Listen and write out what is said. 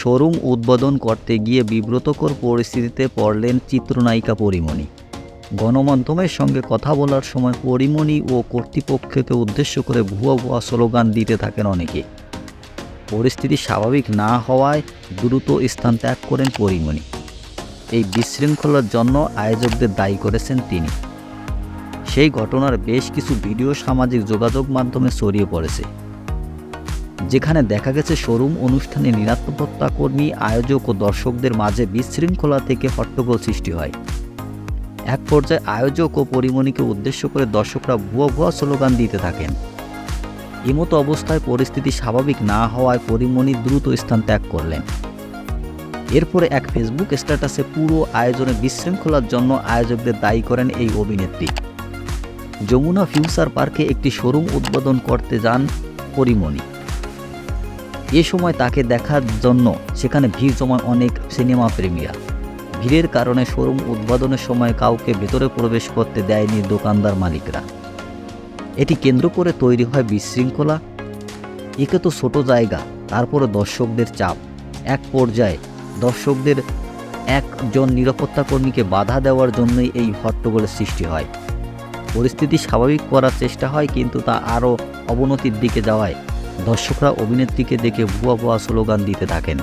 Showroom উদ্বোধন করতে গিয়ে বিব্রতকর পরিস্থিতিতে পড়লেন চিত্রনায়িকা পরিমণি। গণমাধ্যমের সঙ্গে কথা বলার সময় পরিমণি ও কর্তৃপক্ষকে উদ্দেশ্য করে ভুয়া ভুয়া স্লোগান দিতে থাকেন অনেকে। পরিস্থিতি স্বাভাবিক না হওয়ায় দ্রুত স্থান ত্যাগ করেন পরিমণি। এই বিশৃঙ্খলার জন্য আয়োজকদের দায়ী করেছেন তিনি। সেই ঘটনার বেশ কিছু ভিডিও সামাজিক যোগাযোগ মাধ্যমে ছড়িয়ে পড়েছে। যেখানে দেখা গেছে শোরুম অনুষ্ঠানে নিরাপত্তা কর্মী, আয়োজক ও দর্শকদের মাঝে বিশৃঙ্খলা থেকে হট্টগোল সৃষ্টি হয়। এক পর্যায়ে আয়োজক ও পরিমণিকে উদ্দেশ্য করে দর্শকরা ভুয়া ভুয়া স্লোগান দিতে থাকেন। এমতো অবস্থায় পরিস্থিতি স্বাভাবিক না হওয়ায় পরিমণি দ্রুত স্থান ত্যাগ করলেন। এরপরে এক ফেসবুক স্ট্যাটাসে পুরো আয়োজনে বিশৃঙ্খলার জন্য আয়োজকদের দায়ী করেন এই অভিনেত্রী। যমুনা ফিউচার পার্কে একটি শোরুম উদ্বোধন করতে যান পরিমণি। এ সময় তাকে দেখার জন্য সেখানে ভিড় জমায় অনেক সিনেমা প্রেমীরা ভিড়ের কারণে শোরুম উদ্বোধনের সময় কাউকে ভেতরে প্রবেশ করতে দেয়নি দোকানদার মালিকরা। এটি কেন্দ্র করে তৈরি হয় বিশৃঙ্খলা। একে তো ছোট জায়গা তারপরে দর্শকদের চাপ। এক পর্যায়ে দর্শকদের একজন নিরাপত্তা কর্মীকে বাধা দেওয়ার জন্যই এই হট্টগোলের সৃষ্টি হয়। পরিস্থিতি স্বাভাবিক করার চেষ্টা হয়, কিন্তু তা আরও অবনতির দিকে যাওয়ায় দর্শকরা অভিনেত্রীকে দেখে ভুয়া ভুয়া স্লোগান দিতে থাকেন।